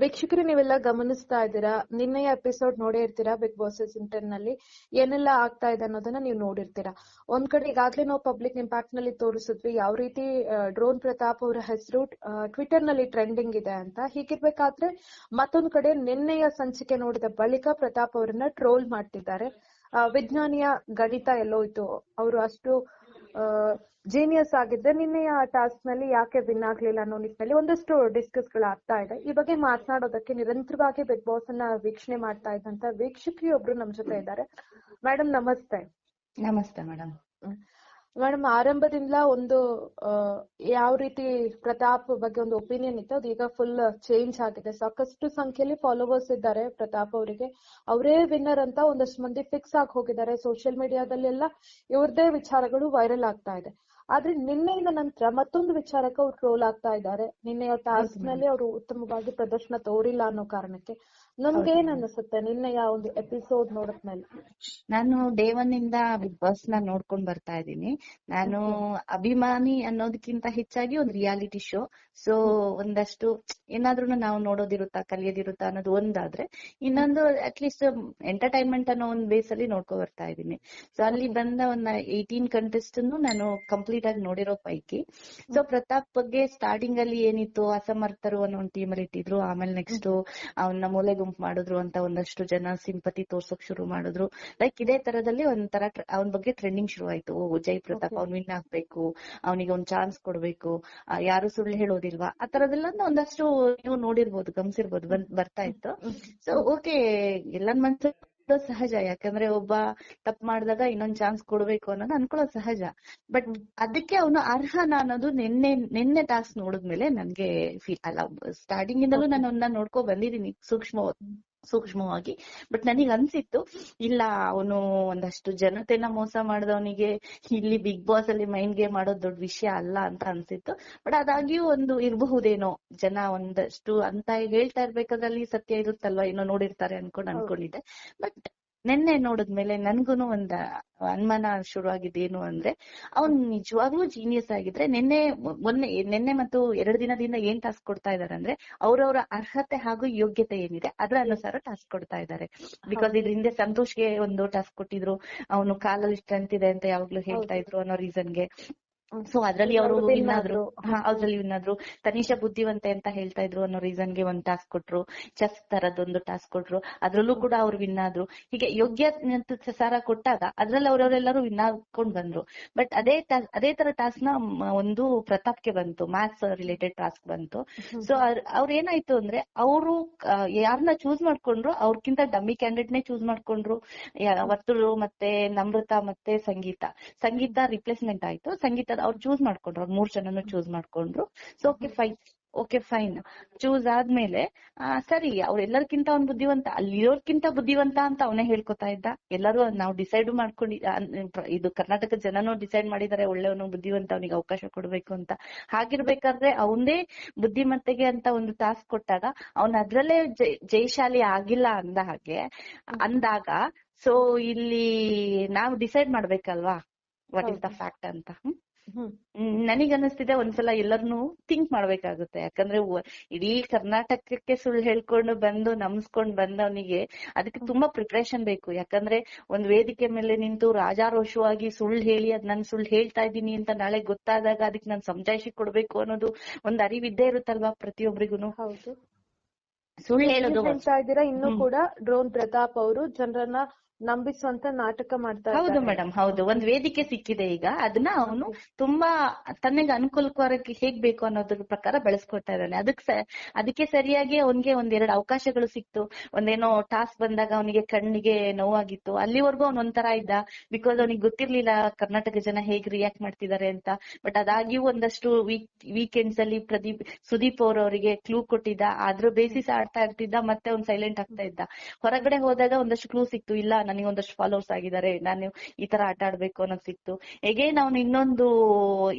ವೀಕ್ಷಕರೇ, ನೀವೆಲ್ಲ ಗಮನಿಸ್ತಾ ಇದ್ದೀರಾ? ನಿನ್ನೆಯ ಎಪಿಸೋಡ್ ನೋಡೇ ಇರ್ತೀರಾ ಬಿಗ್ ಬಾಸ್ ಸೀಸನ್ನಲ್ಲಿ? ಏನೆಲ್ಲ ಆಗ್ತಾ ಇದೆ ಅನ್ನೋದನ್ನ ನೀವು ನೋಡಿರ್ತೀರಾ? ಒಂದ್ ಕಡೆ ಈಗಾಗ್ಲೇ ನಾವು ಪಬ್ಲಿಕ್ ಇಂಪ್ಯಾಕ್ಟ್ನಲ್ಲಿ ತೋರಿಸಿದ್ವಿ ಯಾವ ರೀತಿ ಡ್ರೋನ್ ಪ್ರತಾಪ್ ಅವರ ಹೆಸರು ಟ್ವಿಟರ್ನಲ್ಲಿ ಟ್ರೆಂಡಿಂಗ್ ಇದೆ ಅಂತ. ಹೀಗಿರ್ಬೇಕಾದ್ರೆ ಮತ್ತೊಂದ್ ಕಡೆ ನಿನ್ನೆಯ ಸಂಚಿಕೆ ನೋಡಿದ ಬಳಿಕ ಪ್ರತಾಪ್ ಅವರನ್ನ ಟ್ರೋಲ್ ಮಾಡ್ತಿದ್ದಾರೆ. ವಿಜ್ಞಾನಿಯ ಗಣಿತ ಎಲ್ಲೋಯ್ತು. ಅವರು ಅಷ್ಟು ಜೀನಿಯಸ್ ಆಗಿದ್ರೆ ನಿನ್ನೆಯ ಟಾಸ್ಕ್ನಲ್ಲಿ ಯಾಕೆ ವಿನ್ ಆಗ್ಲಿಲ್ಲ ಅನ್ನೋ ನಿಟ್ಟಿನಲ್ಲಿ ಒಂದಷ್ಟು ಡಿಸ್ಕಸ್ಗಳು ಆಗ್ತಾ ಇದೆ. ಈ ಬಗ್ಗೆ ಮಾತನಾಡೋದಕ್ಕೆ ನಿರಂತರವಾಗಿ ಬಿಗ್ ಬಾಸ್ ಅನ್ನ ವೀಕ್ಷಣೆ ಮಾಡ್ತಾ ಇದ್ದಂತ ವೀಕ್ಷಕಿಯೊಬ್ರು ನಮ್ ಜೊತೆ ಇದ್ದಾರೆ. ಮೇಡಮ್ ನಮಸ್ತೆ. ನಮಸ್ತೆ ಮೇಡಮ್ ಮೇಡಮ್ ಆರಂಭದಿಂದ ಒಂದು ಯಾವ ರೀತಿ ಪ್ರತಾಪ್ ಬಗ್ಗೆ ಒಂದು ಒಪಿನಿಯನ್ ಇತ್ತು, ಅದು ಈಗ ಫುಲ್ ಚೇಂಜ್ ಆಗಿದೆ. ಸಾಕಷ್ಟು ಸಂಖ್ಯೆಯಲ್ಲಿ ಫಾಲೋವರ್ಸ್ ಇದ್ದಾರೆ ಪ್ರತಾಪ್ ಅವರಿಗೆ. ಅವರೇ ವಿನ್ನರ್ ಅಂತ ಒಂದಷ್ಟು ಮಂದಿ ಫಿಕ್ಸ್ ಆಗಿ ಹೋಗಿದ್ದಾರೆ. ಸೋಷಿಯಲ್ ಮೀಡಿಯಾದಲ್ಲೆಲ್ಲ ಇವ್ರದೇ ವಿಚಾರಗಳು ವೈರಲ್ ಆಗ್ತಾ ಇದೆ. ಆದ್ರೆ ನಿನ್ನೆಯಿಂದ ನಂತರ ಮತ್ತೊಂದು ವಿಚಾರಕ್ಕೆ ಅವ್ರು ಟ್ರೋಲ್ ಆಗ್ತಾ ಇದ್ದಾರೆ. ನಿನ್ನೆಯ ಟಾಸ್ಕ್ನಲ್ಲಿ ಅವರು ಉತ್ತಮವಾಗಿ ಪ್ರದರ್ಶನ ತೋರಿಲ್ಲ ಅನ್ನೋ ಕಾರಣಕ್ಕೆ. ನಮ್ಗೆ ಏನ್ ಅನ್ಸುತ್ತೆ ನಿನ್ನೆಯ ಒಂದು ಎಪಿಸೋಡ್ ನೋಡಿದ್ಮೇಲೆ ನಾನು ಡೇ ಒನ್ ಇಂದ ಬಿಗ್ ಬಾಸ್ನ ನೋಡ್ಕೊಂಡ್ ಬರ್ತಾ ಇದ್ದೀನಿ. ನಾನು ಅಭಿಮಾನಿ ಅನ್ನೋದಕ್ಕಿಂತ ಹೆಚ್ಚಾಗಿ ಒಂದು ರಿಯಾಲಿಟಿ ಶೋ ಸೊ ಒಂದಷ್ಟು ಏನಾದ್ರೂ ನಾವು ನೋಡೋದಿರುತ್ತಾ ಕಲಿಯೋದಿರುತ್ತಾ ಅನ್ನೋದು ಒಂದಾದ್ರೆ ಇನ್ನೊಂದು ಅಟ್ಲೀಸ್ಟ್ ಎಂಟರ್ಟೈನ್ಮೆಂಟ್ ಅನ್ನೋ ಒಂದು ಬೇಸಲ್ಲಿ ಅಲ್ಲಿ ನೋಡ್ಕೊ ಬರ್ತಾ ಇದ್ದೀನಿ. ಸೊ ಅಲ್ಲಿ ಬಂದ ಒಂದ್ ಏಯ್ಟೀನ್ ಕಂಟೆಸ್ಟ್ ನಾನು ಕಂಪ್ಲೀಟ್ ಆಗಿ ನೋಡಿರೋ ಪೈಕಿ ಸೊ ಪ್ರತಾಪ್ ಬಗ್ಗೆ ಸ್ಟಾರ್ಟಿಂಗ್ ಅಲ್ಲಿ ಏನಿತ್ತು ಅಸಮರ್ಥರು ಅನ್ನೋ ಒಂದು ಟೀಮ್ ಅಲ್ಲಿ ಇಟ್ಟಿದ್ರು ಆಮೇಲೆ ನೆಕ್ಸ್ಟ್ ಅವನ್ನ ಮೂಲೆ ಗುಂಪು ಮಾಡಿದ್ರು ಅಂತ ಒಂದಷ್ಟು ಜನ ಸಿಂಪತಿ ತೋರ್ಸೋಕ್ ಶುರು ಮಾಡಿದ್ರು. ಲೈಕ್ ಇದೇ ತರದಲ್ಲಿ ಒಂಥರ ಅವನ ಬಗ್ಗೆ ಟ್ರೆಂಡಿಂಗ್ ಶುರು ಆಯ್ತು ಓ ಜೈ ಪ್ರತಾಪ್ ಅವ್ನ್ ವಿನ್ ಆಗ್ಬೇಕು ಅವನಿಗೆ ಒಂದ್ ಚಾನ್ಸ್ ಕೊಡ್ಬೇಕು ಯಾರು ಸುಳ್ಳು ಹೇಳೋದಿಲ್ವಾ? ಆ ತರದೆಲ್ಲ ಒಂದಷ್ಟು ನೀವು ನೋಡಿರ್ಬೋದು ಗಮನಿಸಿರ್ಬೋದು ಬಂದ್ ಬರ್ತಾ ಇತ್ತು. ಸೊ ಓಕೆ ಎಲ್ಲ ಮನ್ಸು ಸಹಜ. ಯಾಕಂದ್ರೆ ಒಬ್ಬ ತಪ್ಪು ಮಾಡಿದಾಗ ಇನ್ನೊಂದ್ ಚಾನ್ಸ್ ಕೊಡ್ಬೇಕು ಅನ್ನೋದು ಅನ್ಕೊಳ್ಳೋದು ಸಹಜ. ಬಟ್ ಅದಕ್ಕೆ ಅವನು ಅರ್ಹನ ಅನ್ನೋದು ನಿನ್ನೆ ನಿನ್ನೆ ಟಾಸ್ಕ್ ನೋಡಿದ್ಮೇಲೆ ನನ್ಗೆ ಫೀಲ್ ಅಲ್ಲ. ಸ್ಟಾರ್ಟಿಂಗ್ ಇಂದಲೂ ನಾನು ಅವನ್ನ ನೋಡ್ಕೊ ಬಂದಿದೀನಿ ಸೂಕ್ಷ್ಮ ಸೂಕ್ಷ್ಮವಾಗಿ. ಬಟ್ ನನಗ್ ಅನ್ಸಿತ್ತು ಇಲ್ಲ ಅವನು ಒಂದಷ್ಟು ಜನತೆನ ಮೋಸ ಮಾಡಿದವನಿಗೆ ಇಲ್ಲಿ ಬಿಗ್ ಬಾಸ್ ಅಲ್ಲಿ ಮೈಂಡ್ ಗೇಮ್ ಮಾಡೋದ್ ದೊಡ್ಡ ವಿಷಯ ಅಲ್ಲ ಅಂತ ಅನ್ಸಿತ್ತು. ಬಟ್ ಅದಾಗಿಯೂ ಒಂದು ಇರಬಹುದೇನೋ ಜನ ಒಂದಷ್ಟು ಅಂತ ಹೇಳ್ತಾ ಇರ್ಬೇಕಾದ್ರಲ್ಲಿ ಸತ್ಯ ಇರುತ್ತಲ್ವಾ? ಏನೋ ನೋಡಿರ್ತಾರೆ ಅನ್ಕೊಂಡ್ ಅನ್ಕೊಂಡಿದ್ದೆ. ಬಟ್ ನಿನ್ನೆ ನೋಡಿದ್ಮೇಲೆ ನನ್ಗೂನು ಒಂದ್ ಅನುಮಾನ ಶುರುವಾಗಿದ್ದು ಏನು ಅಂದ್ರೆ ಅವ್ನ್ ನಿಜವಾಗ್ಲೂ ಜೀನಿಯಸ್ ಆಗಿದ್ರೆ ನಿನ್ನೆ ಮೊನ್ನೆ ನಿನ್ನೆ ಮತ್ತು ಎರಡು ದಿನದಿಂದ ಏನ್ ಟಾಸ್ಕ್ ಕೊಡ್ತಾ ಇದಾರೆ ಅಂದ್ರೆ ಅವ್ರವ್ರ ಅರ್ಹತೆ ಹಾಗೂ ಯೋಗ್ಯತೆ ಏನಿದೆ ಅದ್ರ ಅನುಸಾರ ಟಾಸ್ಕ್ ಕೊಡ್ತಾ ಇದ್ದಾರೆ ಬಿಕಾಸ್ ಇದ್ರ ಹಿಂದೆ ಸಂತೋಷ್ಗೆ ಒಂದು ಟಾಸ್ಕ್ ಕೊಟ್ಟಿದ್ರು ಅವನು ಕಾಲಲ್ಲಿ ಸ್ಟ್ರೆಂತ್ ಇದೆ ಅಂತ ಯಾವಾಗ್ಲೂ ಹೇಳ್ತಾ ಇದ್ರು ಅನ್ನೋ ರೀಸನ್ಗೆ ಸೊ ಅದ್ರಲ್ಲಿ ಅವರು ಅದ್ರಲ್ಲಿ ವಿನ್ ಆದ್ರು ತನಿಷಾ ಬುದ್ಧಿವಂತೆ ಅಂತ ಹೇಳ್ತಾ ಇದ್ರು ಅನ್ನೋ ರೀಸನ್ಗೆ ಒಂದ್ ಟಾಸ್ಕ್ ಕೊಟ್ರು ಚೆಸ್ ತರದೊಂದು ಟಾಸ್ಕ್ ಕೊಟ್ರು ಅದ್ರಲ್ಲೂ ಕೂಡ ಅವ್ರು ವಿನ್ ಆದ್ರು. ಹೀಗೆ ಯೋಗ್ಯ ಸಾರ ಕೊಟ್ಟಾಗ ಅದ್ರಲ್ಲಿ ಅವ್ರವ್ರೆಲ್ಲರೂ ವಿನ್ ಹಾಕೊಂಡ್ ಬಂದ್ರು. ಬಟ್ ಅದೇ ಅದೇ ತರ ಟಾಸ್ಕ್ನ ಒಂದು ಒಂದು ಪ್ರತಾಪ್ಗೆ ಬಂತು ಮ್ಯಾಥ್ಸ್ ರಿಲೇಟೆಡ್ ಟಾಸ್ಕ್ ಬಂತು. ಸೊ ಅವ್ರ ಏನಾಯ್ತು ಅಂದ್ರೆ ಅವರು ಯಾರನ್ನ ಚೂಸ್ ಮಾಡ್ಕೊಂಡ್ರು ಅವ್ರಕ್ಕಿಂತ ಡಮ್ಮಿ ಕ್ಯಾಂಡಿಡೇಟ್ ನೇ ಚೂಸ್ ಮಾಡ್ಕೊಂಡ್ರು. ವರ್ತುಳು ಮತ್ತೆ ನಮೃತ ಮತ್ತೆ ಸಂಗೀತ. ಸಂಗೀತ ರಿಪ್ಲೇಸ್ಮೆಂಟ್ ಆಯ್ತು. ಸಂಗೀತ ಅವ್ರು ಚೂಸ್ ಮಾಡ್ಕೊಂಡ್ರು ಅವ್ರು ಮೂರ್ ಜನನು ಚೂಸ್ ಮಾಡ್ಕೊಂಡ್ರು. So okay fine okay fine choose ಆದ್ಮೇಲೆ ಸರಿ ಅವ್ರೆಲ್ಲರ್ಕಿಂತ ಅವ್ನ್ ಬುದ್ಧಿವಂತ ಅಲ್ಲಿರೋರ್ಕಿಂತ ಬುದ್ಧಿವಂತ ಅಂತ ಅವನೇ ಹೇಳ್ಕೊತಾ ಇದ್ದ. ಎಲ್ಲರೂ ನಾವು ಡಿಸೈಡ್ ಮಾಡ್ಕೊಂಡಿ ಇದು ಕರ್ನಾಟಕದ ಜನನೂ ಡಿಸೈಡ್ ಮಾಡಿದಾರೆ ಒಳ್ಳೆಯವನು ಬುದ್ಧಿವಂತ ಅವನಿಗೆ ಅವಕಾಶ ಕೊಡ್ಬೇಕು ಅಂತ. ಹಾಗಿರ್ಬೇಕಾದ್ರೆ ಅವನದೇ ಬುದ್ಧಿಮತ್ತೆಗೆ ಅಂತ ಒಂದು ಟಾಸ್ಕ್ ಕೊಟ್ಟಾಗ ಅವ್ನ ಅದ್ರಲ್ಲೇ ಜೈ- ಜಯಶಾಲಿ ಆಗಿಲ್ಲ ಅಂದ ಹಾಗೆ ಅಂದಾಗ ಸೊ ಇಲ್ಲಿ ನಾವು ಡಿಸೈಡ್ ಮಾಡ್ಬೇಕಲ್ವಾ? ವಾಟ್ ಇಸ್ ದ ಫ್ಯಾಕ್ಟ್ ಅಂತ. ಹ್ಮ್? ಹ್ಮ್ ಹ್ಮ್, ನನಗ್ ಸಲ ಒಂದ್ಸಲ ಎಲ್ಲರನ್ನು ಥಿಂಕ್ ಮಾಡ್ಬೇಕಾಗುತ್ತೆ. ಯಾಕಂದ್ರೆ ಇಡೀ ಕರ್ನಾಟಕಕ್ಕೆ ಸುಳ್ಳು ಹೇಳ್ಕೊಂಡು ಬಂದು ನಮ್ಸ್ಕೊಂಡ್ ಬಂದವನಿಗೆ ಅದಕ್ಕೆ ತುಂಬಾ ಪ್ರಿಪರೇಷನ್ ಬೇಕು. ಯಾಕಂದ್ರೆ ಒಂದ್ ವೇದಿಕೆ ಮೇಲೆ ನಿಂತು ರಾಜಾರೋಷವಾಗಿ ಸುಳ್ಳು ಹೇಳಿ ಅದ್ ನಾನ್ ಸುಳ್ಳು ಹೇಳ್ತಾ ಇದ್ದೀನಿ ಅಂತ ನಾಳೆ ಗೊತ್ತಾದಾಗ ಅದಕ್ಕೆ ನಾನ್ ಸಮಜಾಯಿಷಿ ಕೊಡ್ಬೇಕು ಅನ್ನೋದು ಒಂದ್ ಅರಿವಿದ್ದೇ ಇರುತ್ತಲ್ವಾ ಪ್ರತಿಯೊಬ್ಬರಿಗೂ ಹೌದು. ಸುಳ್ಳು ಹೇಳೋದು ಹೇಳ್ತಾ ಇದ್ದೀರಾ? ಇನ್ನೂ ಕೂಡ ಡ್ರೋನ್ ಪ್ರತಾಪ್ ಅವರು ಜನರನ್ನ ನಂಬಿಸುವಂತ ನಾಟಕ ಮಾಡ್ತಾ ಹೌದು ಮೇಡಮ್ ಹೌದು. ಒಂದ್ ವೇದಿಕೆ ಸಿಕ್ಕಿದೆ ಈಗ. ಅದನ್ನ ಅವನು ತುಂಬಾ ತನಗೆ ಅನುಕೂಲಕರಕ್ಕೆ ಹೇಗ್ ಬೇಕು ಅನ್ನೋದ್ರ ಪ್ರಕಾರ ಬೆಳೆಸ್ಕೊಳ್ತಾ ಇದ್ದಾನೆ. ಅದಕ್ಕೆ ಅದಕ್ಕೆ ಸರಿಯಾಗಿ ಅವನ್ಗೆ ಒಂದೆರಡು ಅವಕಾಶಗಳು ಸಿಕ್ತು. ಒಂದೇನೋ ಟಾಸ್ಕ್ ಬಂದಾಗ ಅವನಿಗೆ ಕಣ್ಣಿಗೆ ನೋವಾಗಿತ್ತು. ಅಲ್ಲಿವರೆಗೂ ಅವ್ನ ಒಂಥರ ಇದ್ದ. ಬಿಕಾಸ್ ಅವನಿಗೆ ಗೊತ್ತಿರ್ಲಿಲ್ಲ ಕರ್ನಾಟಕ ಜನ ಹೇಗ್ ರಿಯಾಕ್ಟ್ ಮಾಡ್ತಿದ್ದಾರೆ ಅಂತ. ಬಟ್ ಅದಾಗಿಯೂ ಒಂದಷ್ಟು ವೀಕ್ ವೀಕೆಂಡ್ಸ್ ಅಲ್ಲಿ ಪ್ರದೀಪ್ ಸುದೀಪ್ ಅವ್ರ ಅವರಿಗೆ ಕ್ಲೂ ಕೊಟ್ಟಿದ್ದ. ಅದ್ರ ಬೇಸಿಸ್ ಆಡ್ತಾ ಇರ್ತಿದ್ದ ಮತ್ತೆ ಅವ್ನ್ ಸೈಲೆಂಟ್ ಆಗ್ತಾ ಇದ್ದ. ಹೊರಗಡೆ ಹೋದಾಗ ಒಂದಷ್ಟು ಕ್ಲೂ ಸಿಕ್ತು. ಇಲ್ಲ ನನಗೆ ಒಂದಷ್ಟು ಫಾಲೋವರ್ಸ್ ಆಗಿದ್ದಾರೆ, ನಾನು ಈ ತರ ಆಟ ಆಡ್ಬೇಕು ಅನ್ನೋದು ಸಿಕ್ತು ಎಗೇನ್ ಅವ್ನು ಇನ್ನೊಂದು,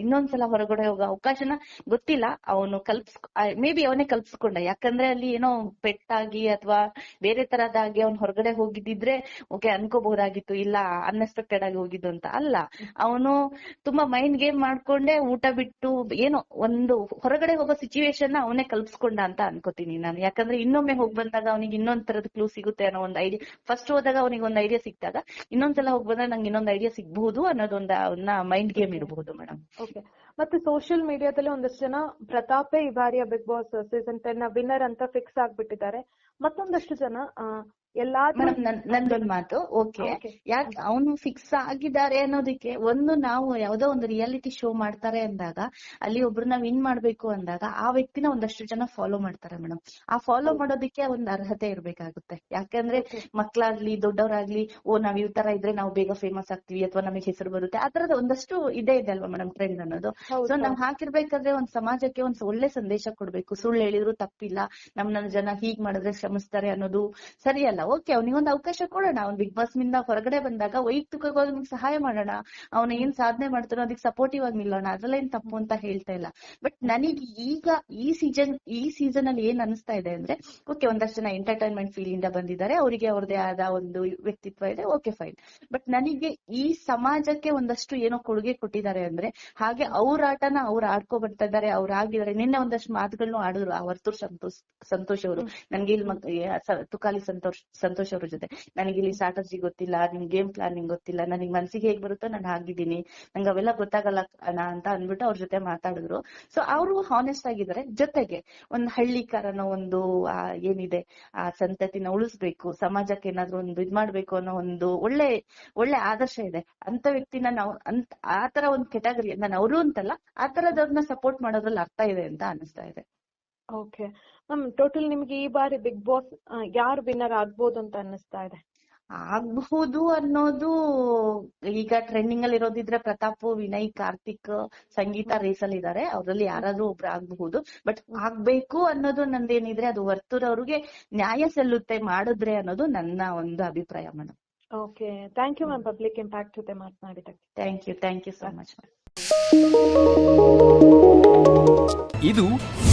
ಇನ್ನೊಂದ್ಸಲ ಹೊರಗಡೆ ಹೋಗೋ ಅವಕಾಶನ ಗೊತ್ತಿಲ್ಲ. ಅವನು ಕಲ್ಪ್ಸ್ ಮೇ ಬಿ ಅವನೇ ಕಲ್ಪಿಸ್ಕೊಂಡ. ಯಾಕಂದ್ರೆ ಅಲ್ಲಿ ಏನೋ ಪೆಟ್ಟಾಗಿ ಅಥವಾ ಬೇರೆ ತರದಾಗಿ ಅವ್ನು ಹೊರಗಡೆ ಹೋಗಿದ್ದಿದ್ರೆ, ಓಕೆ, ಅನ್ಕೋಬಹುದಾಗಿತ್ತು, ಇಲ್ಲ ಅನ್ಎಕ್ಸ್ಪೆಕ್ಟೆಡ್ ಆಗಿ ಹೋಗಿದ್ದು ಅಂತ ಅಲ್ಲ. ಅವನು ತುಂಬಾ ಮೈಂಡ್ ಗೇಮ್ ಮಾಡ್ಕೊಂಡೆ, ಊಟ ಬಿಟ್ಟು, ಏನೋ ಒಂದು ಹೊರಗಡೆ ಹೋಗೋ ಸಿಚುವೇಶನ್ ಅವನೇ ಕಲ್ಪಿಸ್ಕೊಂಡ ಅಂತ ಅನ್ಕೋತೀನಿ ನಾನು. ಯಾಕಂದ್ರೆ ಇನ್ನೊಮ್ಮೆ ಹೋಗಿ ಬಂದಾಗ ಅವನಿಗೆ ಇನ್ನೊಂದ್ ತರದ ಕ್ಲೂ ಸಿಗುತ್ತೆ ಅನ್ನೋ ಒಂದು ಐಡಿಯಾ ಫಸ್ಟ್ ಹೋದಾಗ ಅವನಿಗೆ ಒಂದು ಐಡಿಯಾ ಸಿಕ್ತಾಗ ಇನ್ನೊಂದ್ಸಲ ಹೋಗ್ ಬಂದಾಗ ನಂಗೆ ಇನ್ನೊಂದ್ ಐಡಿಯಾ ಸಿಗ್ಬಹುದು ಅನ್ನೋದೊಂದ ಅವನ್ನ ಮೈಂಡ್ ಗೇಮ್ ಇರಬಹುದು ಮೇಡಮ್ ಓಕೆ ಮತ್ತೆ ಸೋಷಿಯಲ್ ಮೀಡಿಯಾದಲ್ಲಿ ಒಂದಷ್ಟು ಜನ ಪ್ರತಾಪೇ ಈ ಬಾರಿಯ big boss season ten winner ಅಂತ ಫಿಕ್ಸ್ ಆಗ್ಬಿಟ್ಟಿದ್ದಾರೆ. ಮತ್ತೊಂದಷ್ಟು ಜನ ಮೇಡಮ್ ನಂದೊಂದ್ ಮಾತು. ಓಕೆ. ಯಾಕೆ ಅವನು ಫಿಕ್ಸ್ ಆಗಿದ್ದಾರೆ ಅನ್ನೋದಕ್ಕೆ ಒಂದು ನಾವು ಯಾವ್ದೋ ಒಂದು ರಿಯಾಲಿಟಿ ಶೋ ಮಾಡ್ತಾರೆ ಅಂದಾಗ ಅಲ್ಲಿ ಒಬ್ರನ್ನ ವಿನ್ ಮಾಡ್ಬೇಕು ಅಂದಾಗ ಆ ವ್ಯಕ್ತಿನ ಒಂದಷ್ಟು ಜನ ಫಾಲೋ ಮಾಡ್ತಾರೆ ಮೇಡಮ್. ಆ ಫಾಲೋ ಮಾಡೋದಕ್ಕೆ ಒಂದ್ ಅರ್ಹತೆ ಇರ್ಬೇಕಾಗುತ್ತೆ. ಯಾಕಂದ್ರೆ. ಮಕ್ಳಾಗ್ಲಿ ದೊಡ್ಡವರಾಗ್ಲಿ ಓ ನಾವ್ ಈ ತರ ಇದ್ರೆ ನಾವು ಬೇಗ ಫೇಮಸ್ ಆಗ್ತೀವಿ ಅಥವಾ ನಮಗೆ ಹೆಸರು ಬರುತ್ತೆ. ಆ ತರದ ಒಂದಷ್ಟು ಇದೇ ಇದೆ ಅಲ್ವಾ ಮೇಡಮ್ ಟ್ರೆಂಡ್ ಅನ್ನೋದು. ಸೊ ನಾವ್. ಹಾಕಿರ್ಬೇಕಾದ್ರೆ ಒಂದ್ ಸಮಾಜಕ್ಕೆ ಒಂದ್ ಒಳ್ಳೆ ಸಂದೇಶ ಕೊಡ್ಬೇಕು. ಸುಳ್ಳು ಹೇಳಿದ್ರು ತಪ್ಪಿಲ್ಲ. ನಮ್ಮನ್ನ ಜನ ಹೀಗ್ ಮಾಡಿದ್ರೆ ಶ್ರಮಿಸ್ತಾರೆ ಅನ್ನೋದು ಸರಿಯಲ್ಲ. ಓಕೆ ಅವನಿಗೊಂದು ಅವಕಾಶ ಕೊಡೋಣ. ಅವ್ನ್ ಬಿಗ್ ಬಾಸ್ನಿಂದ ಹೊರಗಡೆ ಬಂದಾಗ ವೈಯಕ್ತಿಕವಾಗಿ ಅವ್ನಿಗೆ ಸಹಾಯ ಮಾಡೋಣ. ಅವನ ಏನ್ ಸಾಧನೆ ಮಾಡ್ತಾನೋ ಅದಕ್ಕೆ ಸಪೋರ್ಟಿವ್ ಆಗಿ ನಿಲ್ಲೋಣ. ಅದ್ರಲ್ಲೇನ್ ತಪ್ಪು ಅಂತ ಹೇಳ್ತಾ ಇಲ್ಲ. ಬಟ್ ನನಗೆ ಈಗ ಈ ಸೀಸನ್ ಈ ಸೀಸನ್ ಅಲ್ಲಿ ಏನ್ ಅನಿಸ್ತಾ ಇದೆ ಅಂದ್ರೆ ಓಕೆ ಒಂದಷ್ಟು ಜನ ಎಂಟರ್ಟೈನ್ಮೆಂಟ್ ಫೀಲ್ ಇಂದ ಬಂದಿದ್ದಾರೆ. ಅವರಿಗೆ ಅವ್ರದೇ ಆದ ಒಂದು ವ್ಯಕ್ತಿತ್ವ ಇದೆ. ಓಕೆ ಫೈನ್ ಬಟ್ ನನಗೆ ಈ ಸಮಾಜಕ್ಕೆ ಒಂದಷ್ಟು ಏನೋ ಕೊಡುಗೆ ಕೊಟ್ಟಿದ್ದಾರೆ ಅಂದ್ರೆ ಹಾಗೆ ಅವ್ರ ಆಟನ ಅವ್ರು ಆಡ್ಕೊ ಬರ್ತಾ ಇದ್ದಾರೆ ಅವ್ರು ಆಗಿದ್ದಾರೆ. ನಿನ್ನೆ ಒಂದಷ್ಟು ಮಾತುಗಳನ್ನು ಆಡಿದ್ರು. ಆ ವರ್ತೂರ್ ಸಂತೋಷ್ ಸಂತೋಷ್ ಅವರು. ನನ್ಗೆ ಇಲ್ಲಿ ತುಕಾಲಿ ಸಂತೋಷ್. ಸಂತೋಷ್ ಅವ್ರ ಜೊತೆ. ನನಗೆ ಇಲ್ಲಿ ಸ್ಟ್ರಾಟಜಿ ಗೊತ್ತಿಲ್ಲ ನಿಮ್ ಗೇಮ್ ಪ್ಲಾನಿಂಗ್ ಗೊತ್ತಿಲ್ಲ, ನನಗೆ ಮನ್ಸಿಗೆ ಹೇಗ್ ಬರುತ್ತೋ ನಾನು ಹಾಗಿದ್ದೀನಿ. ನಂಗೆ ಅವೆಲ್ಲ ಗೊತ್ತಾಗಲ್ಲ ಅಂತ ಅಂದ್ಬಿಟ್ಟು ಅವ್ರ ಜೊತೆ ಮಾತಾಡಿದ್ರು. ಸೊ ಅವರು ಹಾನೆಸ್ಟ್ ಆಗಿದ್ದಾರೆ. ಜೊತೆಗೆ ಒಂದ್ ಹಳ್ಳಿಕಾರನ ಒಂದು ಏನಿದೆ, ಆ, ಸಂತತಿನ ಉಳಿಸ್ಬೇಕು, ಸಮಾಜಕ್ಕೆ ಏನಾದ್ರು ಒಂದು ಇದ್ ಮಾಡ್ಬೇಕು ಅನ್ನೋ ಒಂದು ಒಳ್ಳೆ ಒಳ್ಳೆ ಆದರ್ಶ ಇದೆ. ಅಂತ ವ್ಯಕ್ತಿನ ನಾವು, ಅಂತ ಆತರ ಒಂದ್ ಕೆಟಗರಿ ನಾನು ಅವರು ಅಂತಲ್ಲ ಆತರದವ್ರನ್ನ ತರದವ್ರನ್ನ ಸಪೋರ್ಟ್ ಮಾಡೋದ್ರಲ್ಲಿ ಅರ್ಥ ಇದೆ ಅಂತ ಅನಿಸ್ತಾ ಇದೆ. ಓಕೆ ಮ್ಯಾಮ್ ಟೋಟಲ್ ನಿಮ್ಗೆ ಈ ಬಾರಿ ಬಿಗ್ ಬಾಸ್ ಯಾರು ವಿನ್ನರ್ ಆಗ್ಬೋದು ಅಂತ ಅನ್ನಿಸ್ತಾ ಇದೆ? ಆಗ್ಬಹುದು ಅನ್ನೋದು ಈಗ ಟ್ರೆಂಡಿಂಗ್ ಅಲ್ಲಿ ಇರೋದಿದ್ರೆ ಪ್ರತಾಪ್ ವಿನಯ್ ಕಾರ್ತಿಕ್ ಸಂಗೀತ ರೇಸ್ ಅಲ್ಲಿ ಇದಾರೆ. ಅವರಲ್ಲಿ ಯಾರಾದ್ರೂ ಒಬ್ರು ಆಗಬಹುದು. ಬಟ್ ಆಗ್ಬೇಕು ಅನ್ನೋದು ನಂದೇನಿದ್ರೆ ಅದು ವರ್ತೂರ್ ಅವ್ರಿಗೆ ನ್ಯಾಯ ಸಲ್ಲುತ್ತೆ ಮಾಡಿದ್ರೆ ಅನ್ನೋದು ನನ್ನ ಒಂದು ಅಭಿಪ್ರಾಯ madam okay thank you ma'am public impact ಜೊತೆ ಮಾತನಾಡಿದಕ್ಕೆ thank you thank you so much ಇದು